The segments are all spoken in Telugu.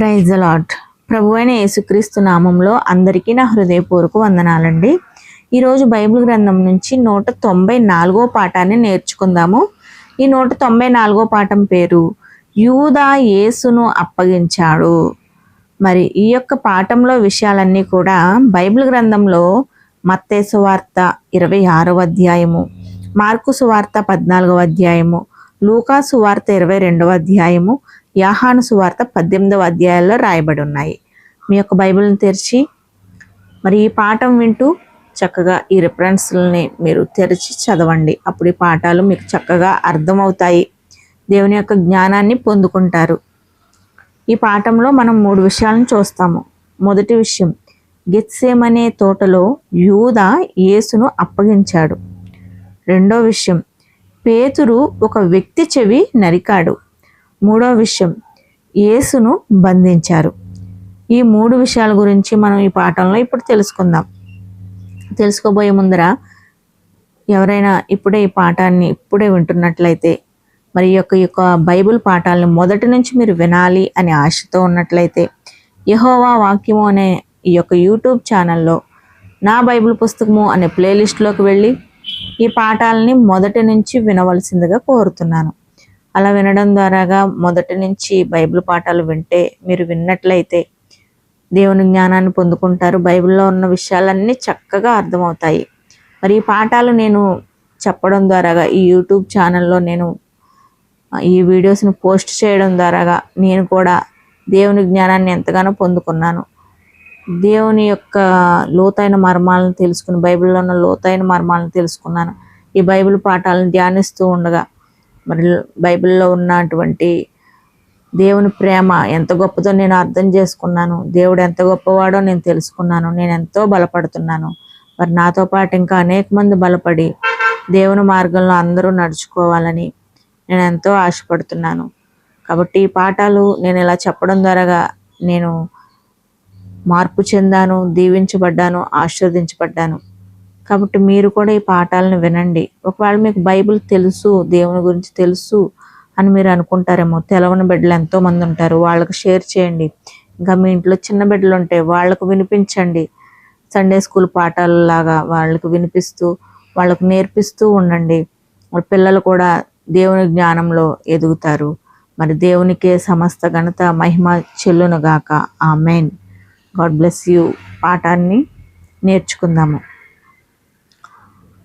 ప్రైజ్ లాట్ ప్రభు అయిన యేసుక్రీస్తు నామంలో అందరికీ నా హృదయపూర్వక వందనాలండి. ఈరోజు బైబిల్ గ్రంథం నుంచి నూట తొంభై నాలుగో పాఠాన్ని నేర్చుకుందాము. ఈ నూట తొంభై నాలుగో పాఠం పేరు యూదా యేసును అప్పగించాడు. మరి ఈ యొక్క పాఠంలో విషయాలన్నీ కూడా బైబిల్ గ్రంథంలో మత్తేసు వార్త ఇరవై ఆరవ అధ్యాయము మార్కు సువార్త పద్నాలుగవ అధ్యాయము లూకా సువార్త ఇరవై రెండవ అధ్యాయము యాహాను సువార్త పద్దెనిమిదవ అధ్యాయాల్లో రాయబడి ఉన్నాయి మీ యొక్క బైబిల్ని తెరిచి మరి ఈ పాఠం వింటూ చక్కగా ఈ రిఫరెన్స్లని మీరు తెరిచి చదవండి. అప్పుడు ఈ పాఠాలు మీకు చక్కగా అర్థమవుతాయి. దేవుని యొక్క జ్ఞానాన్ని పొందుకుంటారు. ఈ పాఠంలో మనం మూడు విషయాలను చూస్తాము. మొదటి విషయం గెత్సేమనే తోటలో యూద యేసును అప్పగించాడు. రెండో విషయం పేతురు ఒక వ్యక్తి చెవి నరికాడు. మూడో విషయం. యేసును బంధించారు. ఈ మూడు విషయాల గురించి మనం ఈ పాఠంలో ఇప్పుడు తెలుసుకుందాం. తెలుసుకోబోయే ముందర ఎవరైనా ఇప్పుడే ఈ పాఠాన్ని ఇప్పుడే వింటున్నట్లయితే మరి యొక్క యొక్క బైబిల్ పాఠాలను మొదటి నుంచి మీరు వినాలి అనే ఆశతో ఉన్నట్లయితే యహోవా వాక్యము అనే ఈ యొక్క యూట్యూబ్ ఛానల్లో నా బైబిల్ పుస్తకము అనే ప్లేలిస్ట్లోకి వెళ్ళి ఈ పాఠాలని మొదటి నుంచి వినవలసిందిగా కోరుతున్నాను. అలా వినడం ద్వారాగా మొదటి నుంచి బైబిల్ పాఠాలు వింటే మీరు విన్నట్లయితే దేవుని జ్ఞానాన్ని పొందుకుంటారు. బైబిల్లో ఉన్న విషయాలన్నీ చక్కగా అర్థమవుతాయి. మరి ఈ పాఠాలు నేను చెప్పడం ద్వారాగా ఈ యూట్యూబ్ ఛానల్లో నేను ఈ వీడియోస్ని పోస్ట్ చేయడం ద్వారాగా నేను కూడా దేవుని జ్ఞానాన్ని ఎంతగానో పొందుకున్నాను. దేవుని యొక్క లోతైన మర్మాలను తెలుసుకుని బైబిల్లో ఉన్న లోతైన మర్మాలను తెలుసుకున్నాను. ఈ బైబిల్ పాఠాలను ధ్యానిస్తూ ఉండగా మరి బైబిల్లో ఉన్నటువంటి దేవుని ప్రేమ ఎంత గొప్పదో నేను అర్థం చేసుకున్నాను. దేవుడు ఎంత గొప్పవాడో నేను తెలుసుకున్నాను. నేను ఎంతో బలపడుతున్నాను. మరి నాతో పాటు ఇంకా అనేక మంది బలపడి దేవుని మార్గంలో అందరూ నడుచుకోవాలని నేను ఎంతో ఆశపడుతున్నాను. కాబట్టి ఈ పాఠాలు నేను ఇలా చెప్పడం ద్వారా నేను మార్పు చెందాను దీవించబడ్డాను ఆశీర్వదించబడ్డాను. కాబట్టి మీరు కూడా ఈ పాఠాలను వినండి. ఒకవేళ మీకు బైబిల్ తెలుసు దేవుని గురించి తెలుసు అని మీరు అనుకుంటారేమో తెలవని బిడ్డలు ఎంతోమంది ఉంటారు వాళ్ళకి షేర్ చేయండి. ఇంకా మీ ఇంట్లో చిన్న బిడ్డలు ఉంటే వాళ్ళకు వినిపించండి. సండే స్కూల్ పాఠాలలాగా వాళ్ళకు వినిపిస్తూ వాళ్ళకు నేర్పిస్తూ ఉండండి. వాళ్ళ పిల్లలు కూడా దేవుని జ్ఞానంలో ఎదుగుతారు. మరి దేవునికే సమస్త ఘనత మహిమ చెల్లునుగాక ఆ మెయిన్ గాడ్ బ్లెస్ యూ. పాఠాన్ని నేర్చుకుందాము.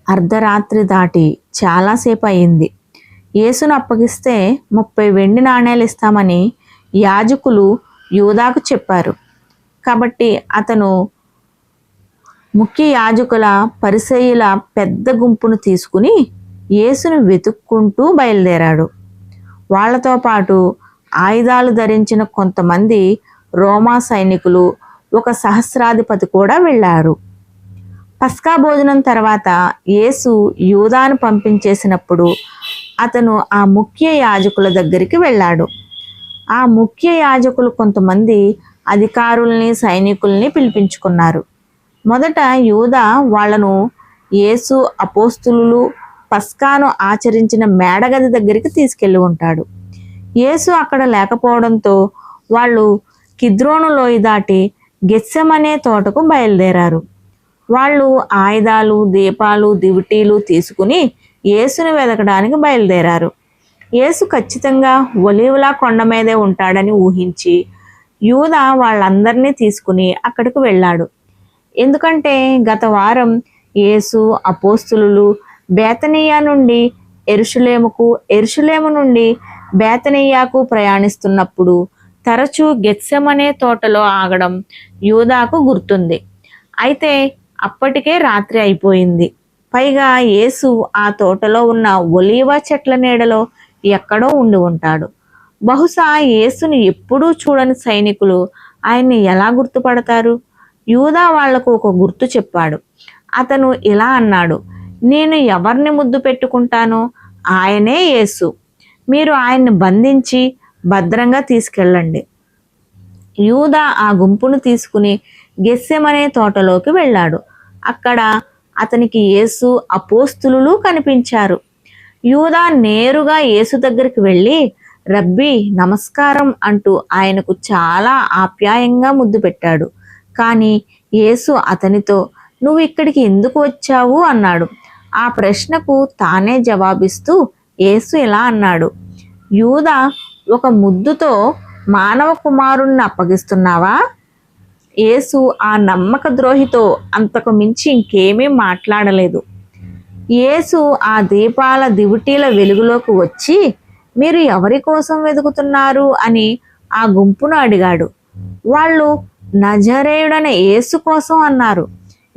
అర్ధరాత్రి దాటి చాలాసేపు అయింది యేసును అప్పగిస్తే ముప్పై వెండి నాణేలు ఇస్తామని యాజకులు యూదాకు చెప్పారు. కాబట్టి అతను ముఖ్య యాజకుల పరిసయుల పెద్ద గుంపును తీసుకుని యేసును వెతుక్కుంటూ బయలుదేరాడు. వాళ్ళతో పాటు ఆయుధాలు ధరించిన కొంతమంది రోమా సైనికులు ఒక సహస్రాధిపతి కూడా వెళ్ళారు. పస్కా భోజనం తర్వాత యేసు యూదాను పంపించేసినప్పుడు అతను ఆ ముఖ్య యాజకుల దగ్గరికి వెళ్ళాడు. ఆ ముఖ్య యాజకులు కొంతమంది అధికారుల్ని సైనికుల్ని పిలిపించుకున్నారు. మొదట యూదా వాళ్ళను యేసు అపోస్తులు పస్కాను ఆచరించిన మేడగది దగ్గరికి తీసుకెళ్ళి ఉంటాడు. యేసు అక్కడ లేకపోవడంతో వాళ్ళు కిద్రోను లోయ దాటి గెస్సెమనే తోటకు బయలుదేరారు. వాళ్ళు ఆయుధాలు దీపాలు దివిటీలు తీసుకుని యేసును వెతకడానికి బయలుదేరారు. యేసు ఖచ్చితంగా ఒలివులా కొండ మీదే ఉంటాడని ఊహించి యూద వాళ్ళందరినీ తీసుకుని అక్కడికి వెళ్ళాడు. ఎందుకంటే గత వారం యేసు అపోస్తులు బేతనీయా నుండి ఎరుషులేముకు ఎరుషులేము నుండి బేతనీయాకు ప్రయాణిస్తున్నప్పుడు తరచూ గెత్సెమనే తోటలో ఆగడం యూదాకు గుర్తుంది. అయితే అప్పటికే రాత్రి అయిపోయింది. పైగా యేసు ఆ తోటలో ఉన్న ఒలీవ చెట్ల నీడలో ఎక్కడో ఉండి ఉంటాడు. బహుశా యేసుని ఎప్పుడూ చూడని సైనికులు ఆయన్ని ఎలా గుర్తుపడతారు? యూదా వాళ్ళకు ఒక గుర్తు చెప్పాడు. అతను ఇలా అన్నాడు నేను ఎవరిని ముద్దు పెట్టుకుంటానో ఆయనే యేసు. మీరు ఆయన్ని బంధించి భద్రంగా తీసుకెళ్ళండి. యూదా ఆ గుంపును తీసుకుని గెస్సెమనే తోటలోకి వెళ్ళాడు. అక్కడ అతనికి యేసు అపోస్తులు కనిపించారు. యూదా నేరుగా యేసు దగ్గరికి వెళ్ళి రబ్బీ నమస్కారం అంటూ ఆయనకు చాలా ఆప్యాయంగా ముద్దు పెట్టాడు. కానీ యేసు అతనితో నువ్వు ఇక్కడికి ఎందుకు వచ్చావు? అన్నాడు. ఆ ప్రశ్నకు తానే జవాబిస్తూ యేసు ఇలా అన్నాడు యూదా ఒక ముద్దుతో మానవ కుమారుణ్ణి అప్పగిస్తున్నావా? యేసు ఆ నమ్మక ద్రోహితో అంతకు మించి ఇంకేమీ మాట్లాడలేదు. యేసు ఆ దీపాల దివిటీల వెలుగులోకి వచ్చి మీరు ఎవరి కోసం వెతుకుతున్నారు? అని ఆ గుంపును అడిగాడు. వాళ్ళు నజరేయుడనే యేసు కోసం అన్నారు.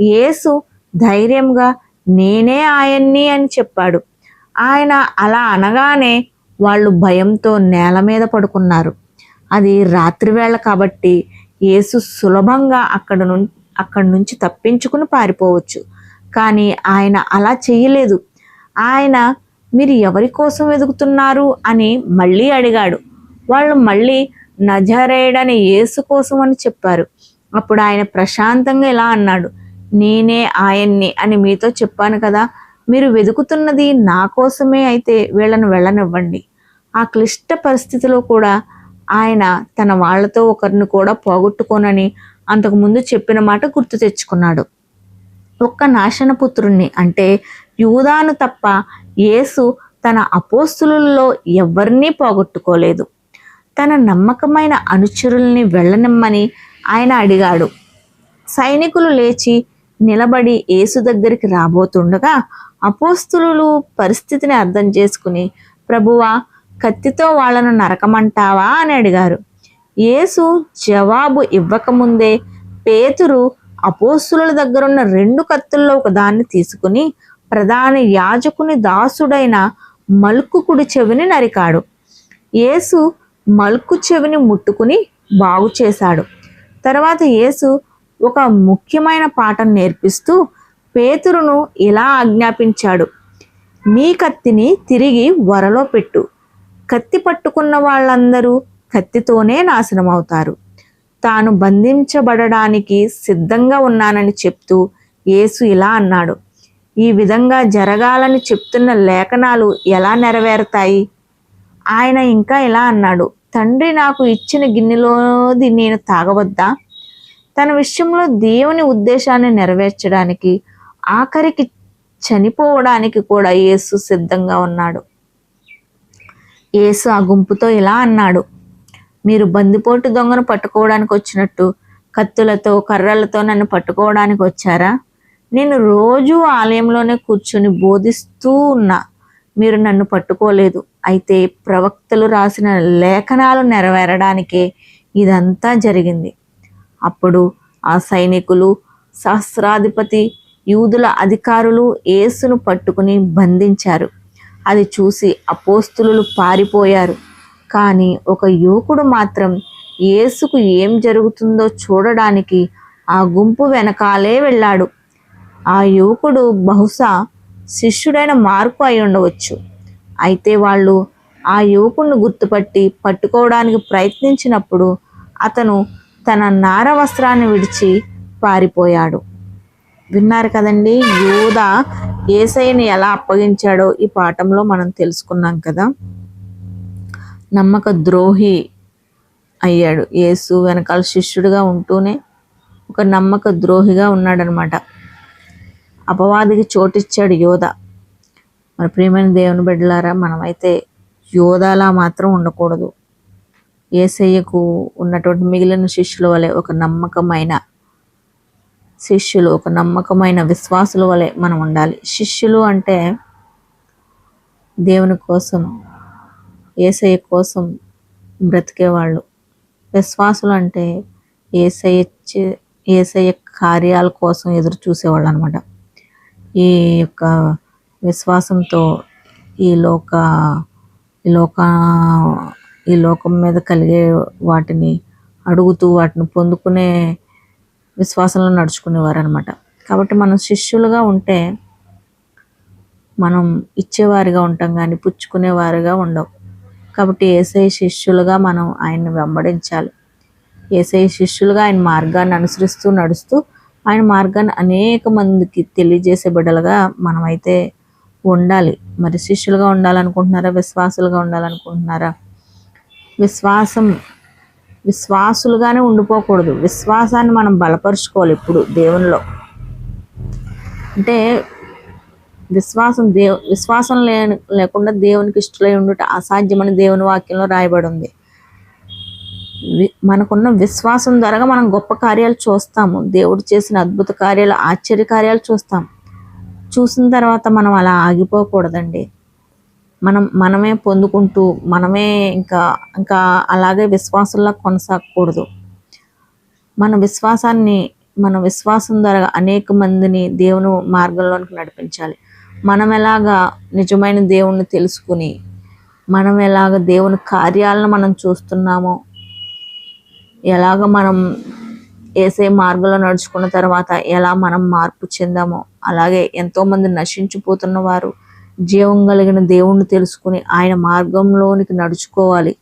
యేసు ధైర్యంగా నేనే ఆయన్ని అని చెప్పాడు. ఆయన అలా అనగానే వాళ్ళు భయంతో నేల మీద పడుకున్నారు. అది రాత్రివేళ కాబట్టి యేసు సులభంగా అక్కడ ను అక్కడి నుంచి తప్పించుకుని పారిపోవచ్చు. కానీ ఆయన అలా చేయలేదు. ఆయన మీరు ఎవరి కోసం వెతుకుతున్నారు? అని మళ్ళీ అడిగాడు. వాళ్ళు మళ్ళీ నజరేయుడని యేసు కోసం అని చెప్పారు. అప్పుడు ఆయన ప్రశాంతంగా ఇలా అన్నాడు. నేనే ఆయన్ని అని మీతో చెప్పాను కదా. మీరు వెతుకుతున్నది నా కోసమే అయితే వీళ్ళను వెళ్ళనివ్వండి. ఆ క్లిష్ట పరిస్థితిలో కూడా ఆయన తన వాళ్ళతో ఒకరిని కూడా పోగొట్టుకోనని అంతకుముందు చెప్పిన మాట గుర్తు తెచ్చుకున్నాడు. ఒక్క నాశనపుత్రుణ్ణి అంటే యూదాను తప్ప యేసు తన అపోస్తులలో ఎవరినీ పోగొట్టుకోలేదు. తన నమ్మకమైన అనుచరుల్ని వెళ్ళనిమ్మని ఆయన అడిగాడు. సైనికులు లేచి నిలబడి యేసు దగ్గరికి రాబోతుండగా అపోస్తులు పరిస్థితిని అర్థం చేసుకుని ప్రభువా కత్తితో వాళ్ళను నరకమంటావా? అని అడిగారు. యేసు జవాబు ఇవ్వకముందే పేతురు అపోస్తుల దగ్గరున్న రెండు కత్తుల్లో ఒకదాన్ని తీసుకుని ప్రధాన యాజకుని దాసుడైన మల్కుకుడి చెవిని నరికాడు. యేసు మల్కు చెవిని ముట్టుకుని బాగు చేశాడు. తర్వాత యేసు ఒక ముఖ్యమైన పాఠం నేర్పిస్తూ పేతురును ఇలా ఆజ్ఞాపించాడు. నీ కత్తిని తిరిగి వరలో పెట్టు. కత్తి పట్టుకున్న వాళ్ళందరూ కత్తితోనే నాశనం అవుతారు తాను బంధించబడడానికి సిద్ధంగా ఉన్నానని చెప్తూ యేసు ఇలా అన్నాడు. ఈ విధంగా జరగాలని చెప్తున్న లేఖనాలు ఎలా నెరవేరుతాయి? ఆయన ఇంకా ఇలా అన్నాడు. తండ్రి నాకు ఇచ్చిన గిన్నెలోది నేను తాగవద్దా? తన విషయంలో దేవుని ఉద్దేశాన్ని నెరవేర్చడానికి ఆఖరికి చనిపోవడానికి కూడా యేసు సిద్ధంగా ఉన్నాడు. యేసు ఆ గుంపుతో ఇలా అన్నాడు. మీరు బందిపోటు దొంగను పట్టుకోవడానికి వచ్చినట్టు కత్తులతో కర్రలతో నన్ను పట్టుకోవడానికి వచ్చారా? నేను రోజు ఆలయంలోనే కూర్చొని బోధిస్తూ ఉన్నా. మీరు నన్ను పట్టుకోలేదు. అయితే ప్రవక్తలు రాసిన లేఖనాలు నెరవేరడానికే ఇదంతా జరిగింది. అప్పుడు ఆ సైనికులు సహస్రాధిపతి యూదుల అధికారులు యేసును పట్టుకుని బంధించారు. అది చూసి అపోస్తులు పారిపోయారు. కానీ ఒక యువకుడు మాత్రం యేసుకు ఏం జరుగుతుందో చూడడానికి ఆ గుంపు వెనకాలే వెళ్ళాడు. ఆ యువకుడు బహుశా శిష్యుడైన మార్కు అయి ఉండవచ్చు. అయితే వాళ్ళు ఆ యువకుడిని గుర్తుపట్టి పట్టుకోవడానికి ప్రయత్నించినప్పుడు అతను తన నార వస్త్రాన్ని విడిచి పారిపోయాడు. విన్నారు కదండి. యూద ఏసైని ఎలా అప్పగించాడో ఈ పాఠంలో మనం తెలుసుకున్నాం కదా. నమ్మక ద్రోహి అయ్యాడు. యేసు వెనకాల శిష్యుడిగా ఉంటూనే ఒక నమ్మక ద్రోహిగా ఉన్నాడనమాట అపవాదికి చోటిచ్చాడు యోధ మరి ప్రియమైన దేవుని బిడ్డలారా మనమైతే యోధాలా మాత్రం ఉండకూడదు. ఏసయ్యకు ఉన్నటువంటి మిగిలిన శిష్యుల వలె ఒక నమ్మకమైన శిష్యులు ఒక నమ్మకమైన విశ్వాసుల వలె మనం ఉండాలి. శిష్యులు అంటే దేవుని కోసం ఏసయ్య కోసం బ్రతికేవాళ్ళు. విశ్వాసులు అంటే ఏసయ్య ఏసయ్య కార్యాల కోసం ఎదురు చూసేవాళ్ళు అనమాట ఈ యొక్క విశ్వాసంతో ఈ లోక ఈ లోక ఈ లోకం మీద కలిగే వాటిని అడుగుతూ వాటిని పొందుకునే విశ్వాసంలో నడుచుకునేవారు అనమాట కాబట్టి మనం శిష్యులుగా ఉంటే మనం ఇచ్చేవారిగా ఉంటాం కానీ పుచ్చుకునేవారుగా ఉండవు కాబట్టి ఏసై శిష్యులుగా మనం ఆయన్ని వెంబడించాలి. ఏసై శిష్యులుగా ఆయన మార్గాన్ని అనుసరిస్తూ నడుస్తూ ఆయన మార్గాన్ని అనేక మందికి తెలియజేసే బిడ్డలుగా మనమైతే ఉండాలి. మరి శిష్యులుగా ఉండాలనుకుంటున్నారా? విశ్వాసులుగా ఉండాలనుకుంటున్నారా? విశ్వాసం విశ్వాసులుగానే ఉండిపోకూడదు. విశ్వాసాన్ని మనం బలపరుచుకోవాలి ఇప్పుడు దేవునిలో. అంటే విశ్వాసం దేవు విశ్వాసం లే లేకుండా దేవునికి ఇష్టలై ఉండుట అసాధ్యమని దేవుని వాక్యంలో రాయబడి ఉంది వి- మనకున్న విశ్వాసం ద్వారా మనం గొప్ప కార్యాలు చూస్తాము. దేవుడు చేసిన అద్భుత కార్యాలు ఆశ్చర్య కార్యాలు చూస్తాం. చూసిన తర్వాత మనం అలా ఆగిపోకూడదండి. మనం మనమే పొందుకుంటూ మనమే ఇంకా ఇంకా అలాగే విశ్వాసంలో కొనసాగకూడదు. మన విశ్వాసాన్ని మన విశ్వాసం ద్వారా అనేక మందిని దేవుని మార్గంలోనికి నడిపించాలి. మనం ఎలాగా నిజమైన దేవుణ్ణి తెలుసుకుని మనం ఎలాగ దేవుని కార్యాలను మనం చూస్తున్నామో ఎలాగ మనం వేసే మార్గంలో నడుచుకున్న తర్వాత ఎలా మనం మార్పు చెందామో అలాగే ఎంతోమంది నశించిపోతున్న వారు జీవం కలిగిన దేవుణ్ణి తెలుసుకుని ఆయన మార్గంలోనికి నడుచుకోవాలి.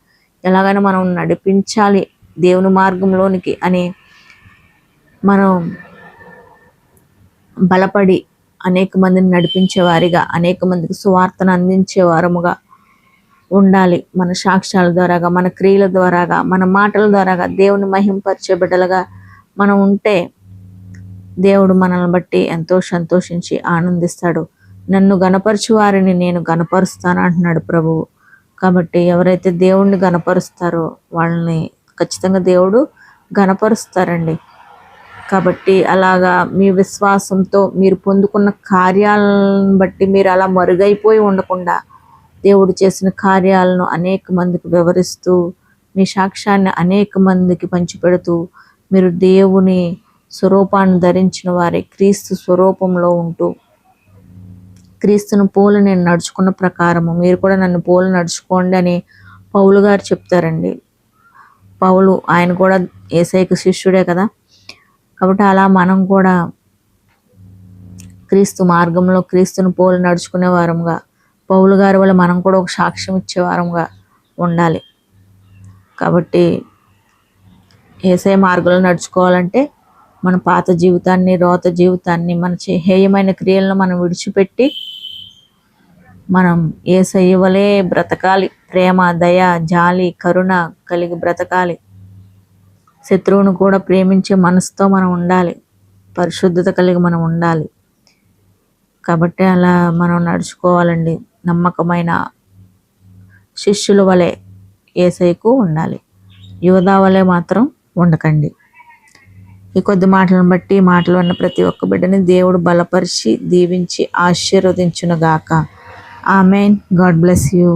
ఎలాగైనా మనం నడిపించాలి దేవుని మార్గంలోనికి అని మనం బలపడి అనేక మందిని నడిపించేవారిగా అనేక మందికి సువార్తను అందించే వారముగా ఉండాలి. మన సాక్ష్యాల ద్వారాగా మన క్రియల ద్వారాగా మన మాటల ద్వారాగా దేవుని మహింపరిచే బిడ్డలుగా మనం ఉంటే దేవుడు మనల్ని బట్టి ఎంతో సంతోషించి ఆనందిస్తాడు. నన్ను గనపరచు వారిని నేను గనపరుస్తాను అంటున్నాడు ప్రభువు కాబట్టి ఎవరైతే దేవుణ్ణి గనపరుస్తారో వాళ్ళని ఖచ్చితంగా దేవుడు గనపరుస్తారండి కాబట్టి అలాగా మీ విశ్వాసంతో మీరు పొందుకున్న కార్యాలను బట్టి మీరు అలా మరుగైపోయి ఉండకుండా దేవుడు చేసిన కార్యాలను అనేక మందికి వివరిస్తూ మీ సాక్ష్యాన్ని అనేక మందికి పంచిపెడుతూ మీరు దేవుని స్వరూపాన్ని ధరించిన వారి క్రీస్తు స్వరూపంలో ఉంటూ క్రీస్తును పోలు నేను నడుచుకున్న ప్రకారము. మీరు కూడా నన్ను పోలు నడుచుకోండి అని పౌలు గారు చెప్తారండి. పౌలు ఆయన కూడా ఏసైకి శిష్యుడే కదా. కాబట్టి అలా మనం కూడా క్రీస్తు మార్గంలో క్రీస్తును పోలు నడుచుకునే వారంగా పౌలు గారి వల్ల మనం కూడా ఒక సాక్ష్యం ఇచ్చే వారంగా ఉండాలి. కాబట్టి ఏసై మార్గంలో నడుచుకోవాలంటే మన పాత జీవితాన్ని రోత జీవితాన్ని మన హేయమైన క్రియలను మనం విడిచిపెట్టి మనం ఏసయ్య వలె బ్రతకాలి. ప్రేమ దయ జాలి కరుణ కలిగి బ్రతకాలి. శత్రువును కూడా ప్రేమించే మనసుతో మనం ఉండాలి. పరిశుద్ధత కలిగి మనం ఉండాలి. కాబట్టి అలా మనం నడుచుకోవాలండి. నమ్మకమైన శిష్యుల వలె ఏసైకు ఉండాలి. యువదా వలె మాత్రం ఉండకండి. ఈ కొద్ది మాటలను బట్టి మాటలు ఉన్న ప్రతి ఒక్క బిడ్డని దేవుడు బలపరిచి దీవించి ఆశీర్వదించునుగాక. ఆమెన్. God bless you.